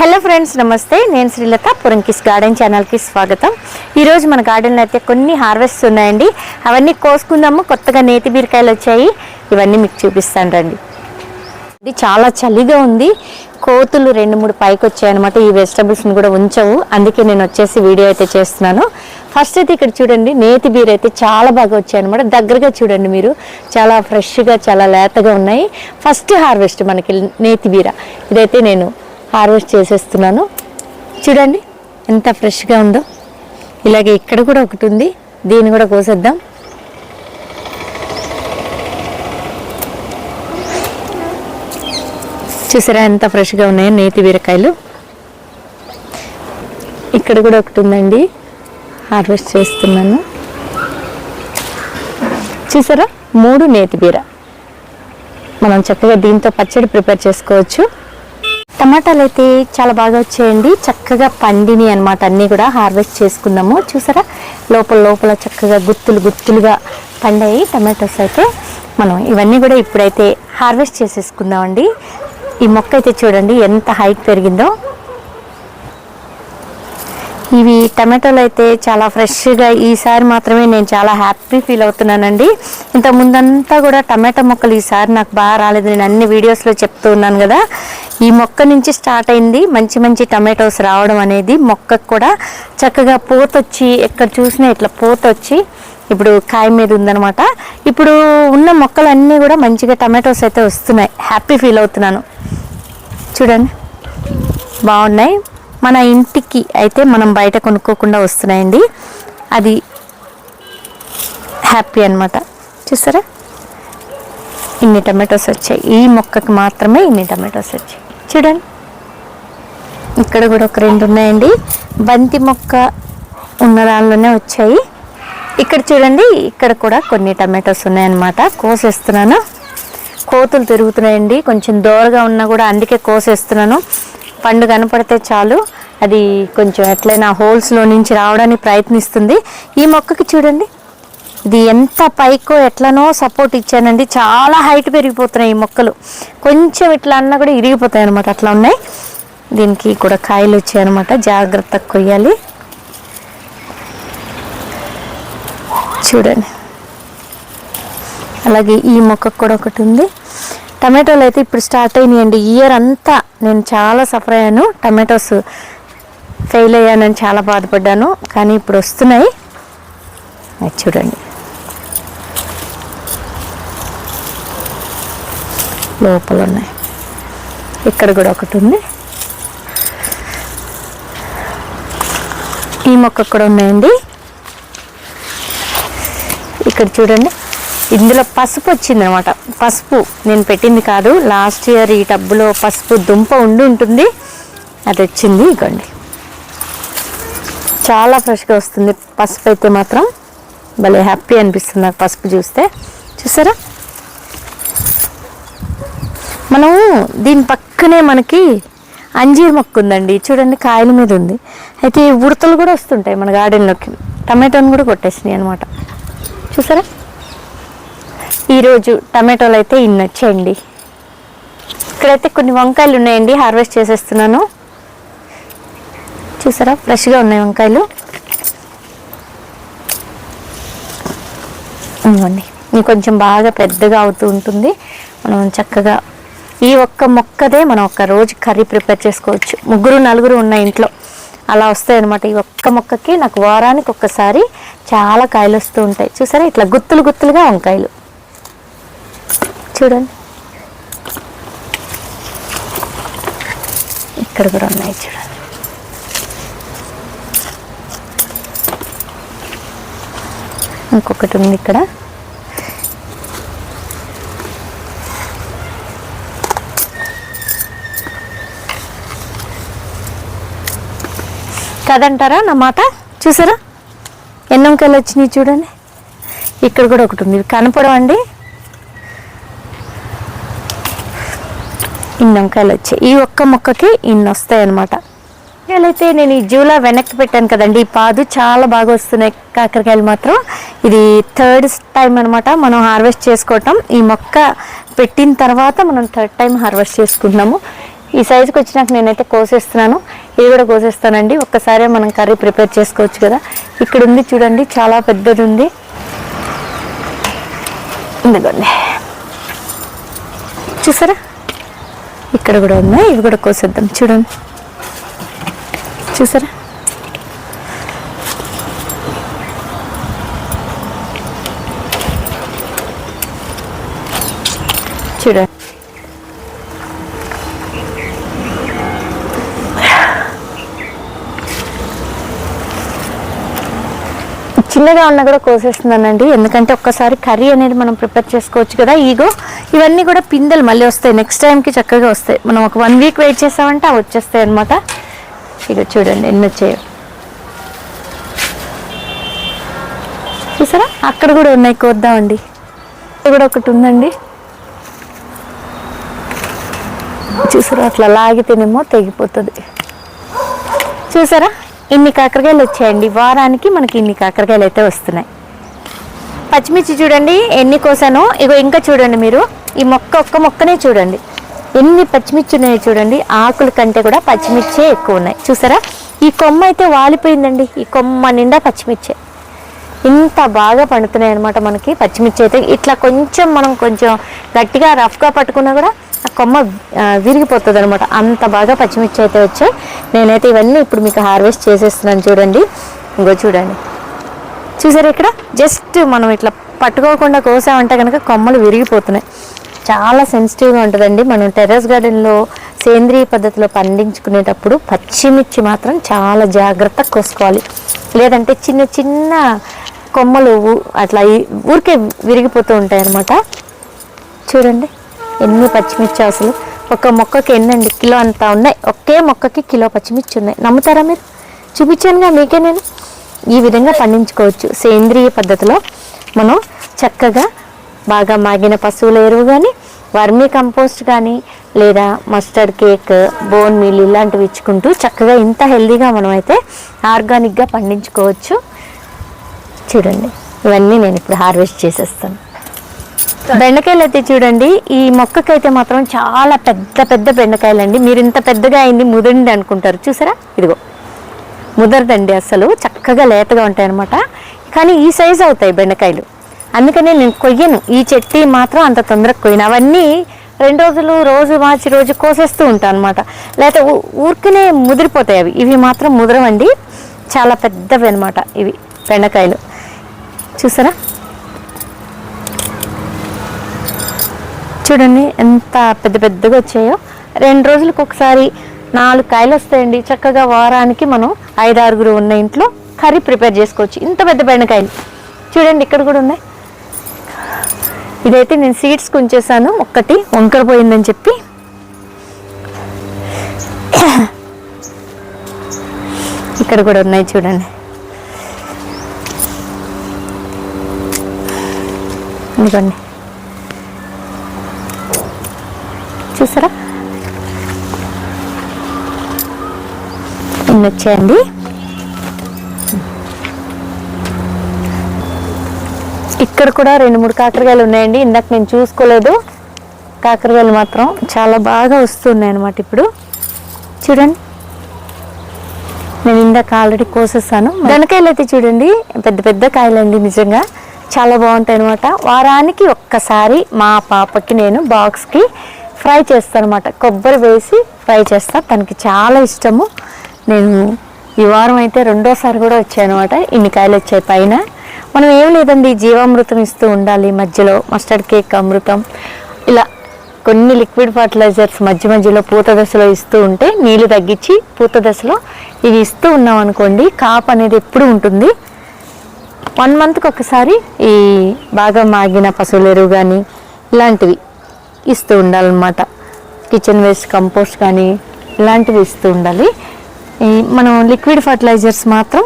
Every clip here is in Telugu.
హలో ఫ్రెండ్స్ నమస్తే. నేను శ్రీలత పురంకిస్ గార్డెన్ ఛానల్కి స్వాగతం. ఈరోజు మన గార్డెన్లో అయితే కొన్ని హార్వెస్ట్ ఉన్నాయండి. అవన్నీ కోసుకుందాము. కొత్తగా నేతి బీరకాయలు వచ్చాయి. ఇవన్నీ మీకు చూపిస్తాను రండి. ఇది చాలా చలిగా ఉంది. కోతులు రెండు మూడు పైకి వచ్చాయన్నమాట. ఈ వెజిటబుల్స్ని కూడా ఉంచవు. అందుకే నేను వచ్చేసి వీడియో అయితే చేస్తున్నాను. ఫస్ట్ అయితే ఇక్కడ చూడండి నేతి బీర అయితే చాలా బాగా వచ్చాయన్నమాట. దగ్గరగా చూడండి మీరు. చాలా ఫ్రెష్గా చాలా లేతగా ఉన్నాయి. ఫస్ట్ హార్వెస్ట్ మనకి నేతి బీర. ఇదైతే నేను హార్వెస్ట్ చేసేస్తున్నాను. చూడండి ఎంత ఫ్రెష్గా ఉందో. ఇలాగే ఇక్కడ కూడా ఒకటి ఉంది. దీన్ని కూడా కోసేద్దాం. చూసారా ఎంత ఫ్రెష్గా ఉన్నాయో నేతి బీరకాయలు. ఇక్కడ కూడా ఒకటి ఉందండి. హార్వెస్ట్ చేస్తున్నాను. చూసారా? మూడు నేతి బీర. మనం చక్కగా దీంతో పచ్చడి ప్రిపేర్ చేసుకోవచ్చు. టమాటాలు అయితే చాలా బాగా వచ్చాయండి. చక్కగా పండిని అనమాట అన్నీ కూడా హార్వెస్ట్ చేసుకున్నాము. చూసారా? లోపల లోపల చక్కగా గుత్తులు గుత్తులుగా పండాయి టమాటోస్ అయితే. మనం ఇవన్నీ కూడా ఇప్పుడైతే హార్వెస్ట్ చేసేసుకుందామండి. ఈ మొక్క అయితే చూడండి ఎంత హైట్ పెరిగిందో. ఇవి టమాటోలు అయితే చాలా ఫ్రెష్గా ఈసారి మాత్రమే నేను చాలా హ్యాపీ ఫీల్ అవుతున్నానండి. ఇంత ముందంతా కూడా టమాటో మొక్కలు ఈసారి నాకు బాగా రాలేదు. నేను అన్ని వీడియోస్లో చెప్తూ ఉన్నాను కదా. ఈ మొక్క నుంచి స్టార్ట్ అయింది. మంచి మంచి టమాటోస్ రావడం అనేది మొక్కకు కూడా చక్కగా పూత వచ్చి ఎక్కడ చూసినా ఇట్లా పూత వచ్చి ఇప్పుడు కాయ మీద ఉందనమాట ఇప్పుడు ఉన్న మొక్కలు అన్నీ కూడా మంచిగా టమాటోస్ అయితే వస్తున్నాయి. హ్యాపీ ఫీల్ అవుతున్నాను. చూడండి. బాగున్నాయి. మన ఇంటికి అయితే మనం బయట కొనుక్కోకుండా వస్తున్నాయండి. అది హ్యాపీ అన్నమాట. చూసారా? ఇన్ని టమాటోస్ వచ్చాయి. ఈ మొక్కకి మాత్రమే ఇన్ని టమాటోస్ వచ్చాయి. చూడండి. ఇక్కడ కూడా ఒక రెండు ఉన్నాయండి. బంతి మొక్క ఉన్న దానిలోనే వచ్చాయి. ఇక్కడ చూడండి ఇక్కడ కూడా కొన్ని టమాటోస్ ఉన్నాయన్నమాట. కోసేస్తున్నాను. కోతులు తిరుగుతున్నాయండి. కొంచెం దూరగా ఉన్నా కూడా అందుకే కోసేస్తున్నాను. పండు కనపడితే చాలు. అది కొంచెం ఎట్లయినా హోల్స్లో నుంచి రావడానికి ప్రయత్నిస్తుంది. ఈ మొక్కకి చూడండి. ఇది ఎంత పైకో ఎట్లనో సపోర్ట్ ఇచ్చానండి. చాలా హైట్ పెరిగిపోతున్నాయి ఈ మొక్కలు. కొంచెం ఇట్లా అన్నా కూడా ఇరిగిపోతాయి అనమాట అట్లా ఉన్నాయి. దీనికి కూడా కాయలు వచ్చాయన్నమాట జాగ్రత్తగా కొయ్యాలి. చూడండి. అలాగే ఈ మొక్కకు కూడా ఒకటి ఉంది. టమాటోలు అయితే ఇప్పుడు స్టార్ట్ అయినాయండి. ఇయర్ అంతా నేను చాలా సఫర్ అయ్యాను. టమాటోస్ ఫెయిల్ అయ్యానని చాలా బాధపడ్డాను. కానీ ఇప్పుడు వస్తున్నాయి. అది చూడండి. లోపల ఉన్నాయి ఇక్కడ కూడా ఒకటి ఉంది. ఈ మొక్క కూడా ఉన్నాయండి. ఇక్కడ చూడండి. ఇందులో పసుపు వచ్చింది అనమాట పసుపు నేను పెట్టింది కాదు. లాస్ట్ ఇయర్ ఈ టబ్బులో పసుపు దుంప ఉండి ఉంటుంది. అది వచ్చింది ఇగోండి. చాలా ఫ్రెష్గా వస్తుంది. పసుపు అయితే మాత్రం భలే హ్యాపీ అనిపిస్తుంది నాకు పసుపు చూస్తే. చూసారా? మనం దీని పక్కనే మనకి అంజీర్ మొక్క ఉందండి. చూడండి కాయల మీద ఉంది. అయితే ఉడతలు కూడా వస్తుంటాయి మన గార్డెన్లోకి. టమాటోని కూడా కొట్టేసినాయి అనమాట చూసారా? ఈరోజు టమాటోలు అయితే ఇన్ని వచ్చాయండి. ఇక్కడైతే కొన్ని వంకాయలు ఉన్నాయండి. హార్వెస్ట్ చేసేస్తున్నాను. చూసారా? ఫ్రెష్గా ఉన్నాయి వంకాయలు. ఇవ్వండి కొంచెం బాగా పెద్దగా అవుతూ ఉంటుంది. మనం చక్కగా ఈ ఒక్క మొక్కదే మనం ఒక రోజు కర్రీ ప్రిపేర్ చేసుకోవచ్చు. ముగ్గురు నలుగురు ఉన్న ఇంట్లో అలా వస్తాయి అనమాట ఈ ఒక్క మొక్కకి నాకు వారానికి ఒక్కసారి చాలా కాయలు వస్తూ ఉంటాయి. చూసారా? ఇట్లా గుత్తులు గుత్తులుగా వంకాయలు. చూడండి. ఇక్కడ కూడా ఉన్నాయి చూడండి. ఇంకొకటి ఉంది ఇక్కడ. కదంటారా నా మాట? చూసారా? ఎన్ని వంకాయలు వచ్చినాయి చూడండి. ఇక్కడ కూడా ఒకటి ఉంది. ఇవి కనపడవండి. ఇన్ని వంకాయలు వచ్చాయి. ఈ ఒక్క మొక్కకి ఇన్ని వస్తాయి అనమాట అయితే నేను ఈ జూలా వెనక్కి పెట్టాను కదండి. ఈ పాదు చాలా బాగా వస్తున్నాయి. కాకరకాయలు మాత్రం. ఇది థర్డ్ టైం అనమాట మనం హార్వెస్ట్ చేసుకోవటం. ఈ మొక్క పెట్టిన తర్వాత మనం థర్డ్ టైం హార్వెస్ట్ చేసుకుంటున్నాము. ఈ సైజుకి వచ్చినాక నేనైతే కోసేస్తున్నాను. ఇది కూడా కోసేస్తానండి. ఒక్కసారే మనం కర్రీ ప్రిపేర్ చేసుకోవచ్చు కదా. ఇక్కడ ఉంది చూడండి చాలా పెద్దది ఉంది. ఇదిగోండి. చూసారా? ఇక్కడ కూడా ఉన్నాయి ఇవి కూడా కోసేద్దాం. చూడండి. చూసారా? చూడండి. చిన్నగా ఉన్నా కూడా కోసేస్తున్నానండి ఎందుకంటే ఒక్కసారి కర్రీ అనేది మనం ప్రిపేర్ చేసుకోవచ్చు కదా ఈగో. ఇవన్నీ కూడా పిందెలు మళ్ళీ వస్తాయి. నెక్స్ట్ టైంకి చక్కగా వస్తాయి. మనం ఒక వన్ వీక్ వెయిట్ చేసామంటే అవి వచ్చేస్తాయి అనమాట ఇక చూడండి ఎన్ని వచ్చాయో. చూసారా? అక్కడ కూడా ఉన్నాయి. కోద్దామండి. ఇది కూడా ఒకటి ఉందండి. చూసారా? అట్లా లాగితేనేమో తెగిపోతుంది. చూసారా? ఇన్ని కాకరకాయలు వచ్చాయండి. వారానికి మనకి ఇన్ని కాకరకాయలు అయితే వస్తున్నాయి. పచ్చిమిర్చి చూడండి ఎన్ని కోసానో ఇగో ఇంకా చూడండి మీరు ఈ మొక్క ఒక్క మొక్కనే చూడండి. ఎన్ని పచ్చిమిర్చి ఉన్నాయో చూడండి ఆకుల కంటే కూడా పచ్చిమిర్చే ఎక్కువ ఉన్నాయి. చూసారా? ఈ కొమ్మ అయితే వాలిపోయిందండి. ఈ కొమ్మ నిండా పచ్చిమిర్చే. ఇంత బాగా పండుతున్నాయి అనమాట మనకి పచ్చిమిర్చి అయితే. ఇట్లా కొంచెం మనం కొంచెం గట్టిగా రఫ్గా పట్టుకున్నా కూడా కొమ్మ ఆ, విరిగిపోతుంది అనమాట అంత బాగా పచ్చిమిర్చి అయితే వచ్చాయి నేనైతే ఇవన్నీ ఇప్పుడు మీకు హార్వెస్ట్ చేసేస్తున్నాను చూడండి. ఇంకో చూడండి. చూసారు ఇక్కడ? జస్ట్ మనం ఇట్లా పట్టుకోకుండా కోసామంటే కనుక కొమ్మలు విరిగిపోతున్నాయి. చాలా సెన్సిటివ్గా ఉంటుందండి. మనం టెర్రస్ గార్డెన్లో సేంద్రియ పద్ధతిలో పండించుకునేటప్పుడు పచ్చిమిర్చి మాత్రం చాలా జాగ్రత్తగా కోసుకోవాలి. లేదంటే చిన్న చిన్న కొమ్మలు అట్లా ఊరికే విరిగిపోతూ ఉంటాయి అన్నమాట చూడండి. ఎన్ని పచ్చిమిర్చి అసలు? ఒక మొక్కకి ఎన్నండి? కిలో అంతా ఉన్నాయి. ఒకే మొక్కకి కిలో పచ్చిమిర్చి ఉన్నాయి. నమ్ముతారా మీరు? చూపించానుగా మీకే నేను. ఈ విధంగా పండించుకోవచ్చు. సేంద్రియ పద్ధతిలో మనం చక్కగా బాగా మాగిన పశువుల ఎరువు కానీ వర్మీ కంపోస్ట్ కానీ లేదా మస్టర్డ్ కేక్ బోన్ మీల్ ఇలాంటివి ఇచ్చుకుంటూ చక్కగా ఇంత హెల్దీగా మనం అయితే ఆర్గానిక్గా పండించుకోవచ్చు. చూడండి. ఇవన్నీ నేను ఇప్పుడు హార్వెస్ట్ చేసేస్తాను. బెండకాయలు అయితే చూడండి ఈ మొక్కకైతే మాత్రం చాలా పెద్ద పెద్ద బెండకాయలు అండి మీరు ఇంత పెద్దగా అయింది ముదండి అనుకుంటారు. చూసారా? ఇదిగో. ముదరదండి అసలు చక్కగా లేతగా ఉంటాయి అనమాట కానీ ఈ సైజు అవుతాయి బెండకాయలు. అందుకనే నేను కొయ్యను. ఈ చెట్టి మాత్రం అంత తొందరగా కొయ్యను. అవన్నీ రెండు రోజులు రోజు మార్చి రోజు కోసేస్తూ ఉంటాను అనమాట లేకపోతే ఊరికనే ముదిరిపోతాయి అవి. ఇవి మాత్రం ముదరవండి. చాలా పెద్దవి అనమాట ఇవి బెండకాయలు. చూసారా? చూడండి ఎంత పెద్ద పెద్దగా వచ్చాయో. రెండు రోజులకు ఒకసారి నాలుగు కాయలు వస్తాయండి. చక్కగా వారానికి మనం ఐదు ఆరుగురు ఉన్న ఇంట్లో కర్రీ ప్రిపేర్ చేసుకోవచ్చు. ఇంత పెద్ద బెండకాయలు. చూడండి ఇక్కడ కూడా ఉన్నాయి. ఇదైతే నేను సీడ్స్ ఉంచేసాను. ఒక్కటి వంకర పోయిందని చెప్పి. ఇక్కడ కూడా ఉన్నాయి చూడండి. ఇదిగోండి. చూసారా? ఇన్ని వచ్చాయండి. ఇక్కడ కూడా రెండు మూడు కాకరకాయలు ఉన్నాయండి. ఇందాక నేను చూసుకోలేదు. కాకరకాయలు మాత్రం చాలా బాగా వస్తున్నాయి అనమాట ఇప్పుడు. చూడండి. నేను ఇందాక ఆల్రెడీ కోసేసాను. దొండకాయలు అయితే చూడండి. పెద్ద పెద్ద కాయలండి నిజంగా. చాలా బాగుంటాయి అనమాట వారానికి ఒక్కసారి మా పాపకి నేను బాక్స్కి ఫ్రై చేస్తాను అనమాట కొబ్బరి వేసి ఫ్రై చేస్తా. తనకి చాలా ఇష్టము. నేను ఈ వారం అయితే రెండోసారి కూడా వచ్చాయన్నమాట ఇన్ని కాయలు వచ్చాయి పైన. మనం ఏం లేదండి జీవామృతం ఇస్తూ ఉండాలి. మధ్యలో మస్టర్డ్ కేక్ అమృతం. ఇలా కొన్ని లిక్విడ్ ఫర్టిలైజర్స్ మధ్య మధ్యలో పూత దశలో ఇస్తూ ఉంటే నీళ్ళు తగ్గించి పూత దశలో ఇవి ఇస్తూ ఉన్నాం అనుకోండి కాప్ అనేది ఎప్పుడు ఉంటుంది. వన్ మంత్కి ఒకసారి ఈ బాగా మాగిన పశువుల ఎరువు కానీ ఇలాంటివి. ఇస్తూ ఉండాలన్నమాట. కిచెన్ వేస్ట్ కంపోస్ట్ కానీ ఇలాంటివి ఇస్తూ ఉండాలి. మనం లిక్విడ్ ఫర్టిలైజర్స్ మాత్రం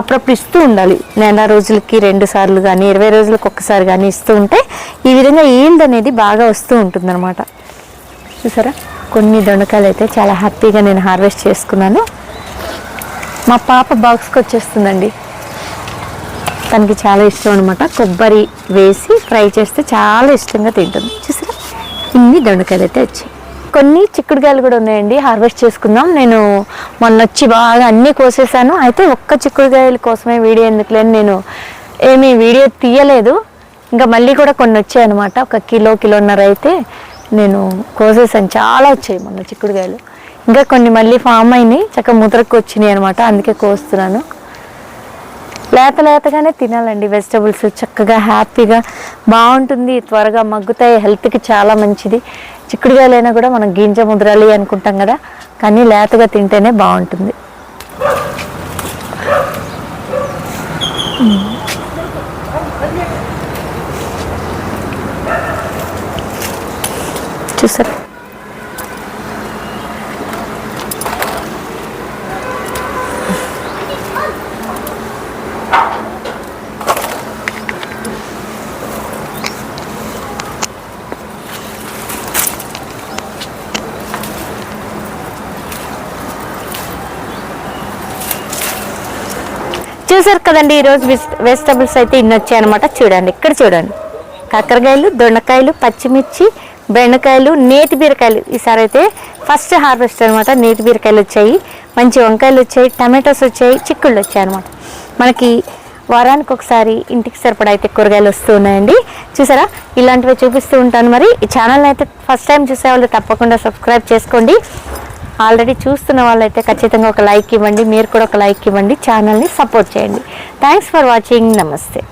అప్పుడప్పుడు ఇస్తూ ఉండాలి. నెల రోజులకి రెండు సార్లు కానీ ఇరవై రోజులకు ఒక్కసారి కానీ ఇస్తూ ఉంటే ఈ విధంగా ఈల్డ్ అనేది బాగా వస్తూ ఉంటుందన్నమాట. చూసారా? కొన్ని దొండకాయలు అయితే చాలా హ్యాపీగా నేను హార్వెస్ట్ చేసుకున్నాను. మా పాప బాక్స్కి వచ్చేస్తుందండి. తనకి చాలా ఇష్టం అనమాట కొబ్బరి వేసి ఫ్రై చేస్తే చాలా ఇష్టంగా తింటుంది. చూసారా? ఇన్ని దొండకాయలు అయితే వచ్చాయి. కొన్ని చిక్కుడుకాయలు కూడా ఉన్నాయండి. హార్వెస్ట్ చేసుకుందాం. నేను మొన్న వచ్చి బాగా అన్నీ కోసేసాను. అయితే ఒక్క చిక్కుడుకాయల కోసమే వీడియో ఎందుకులేని నేను ఏమీ వీడియో తీయలేదు. ఇంకా మళ్ళీ కూడా కొన్ని వచ్చాయన్నమాట ఒక కిలో కిలోన్నర అయితే నేను కోసేసాను. చాలా వచ్చాయి మొన్న చిక్కుడుకాయలు. ఇంకా కొన్ని మళ్ళీ ఫామ్ అయినాయి. చక్కగా ముద్రకు వచ్చినాయి అనమాట అందుకే కోస్తున్నాను. లేత లేతగానే తినాలండి వెజిటబుల్స్. చక్కగా హ్యాపీగా బాగుంటుంది. త్వరగా మగ్గుతాయి. హెల్త్కి చాలా మంచిది. చిక్కుడుగాయలైనా కూడా మనం గింజ ముద్రాలి అనుకుంటాం కదా కానీ లేతగా తింటేనే బాగుంటుంది. చూసారు? చూసారు కదండి ఈరోజు వెజిటబుల్స్ అయితే ఇన్ని వచ్చాయి అనమాట చూడండి ఇక్కడ చూడండి. కాకరకాయలు దొండకాయలు పచ్చిమిర్చి బెండకాయలు నేతి బీరకాయలు. ఈసారి అయితే ఫస్ట్ హార్వెస్ట్ అనమాట నేతి బీరకాయలు వచ్చాయి మంచి వంకాయలు వచ్చాయి టమాటోస్ వచ్చాయి చిక్కుళ్ళు వచ్చాయి అనమాట మనకి వారానికి ఒకసారి ఇంటికి సరిపడా అయితే కూరగాయలు వస్తూ ఉన్నాయండి. చూసారా? ఇలాంటివి చూపిస్తూ ఉంటాను మరి. ఈ ఛానల్ అయితే ఫస్ట్ టైం చూసే వాళ్ళు తప్పకుండా సబ్స్క్రైబ్ చేసుకోండి. ఆల్రెడీ చూస్తున్న వాళ్ళైతే ఖచ్చితంగా ఒక లైక్ ఇవ్వండి మీరు కూడా ఒక లైక్ ఇవ్వండి ఛానల్ని సపోర్ట్ చేయండి. థ్యాంక్స్ ఫర్ వాచింగ్ నమస్తే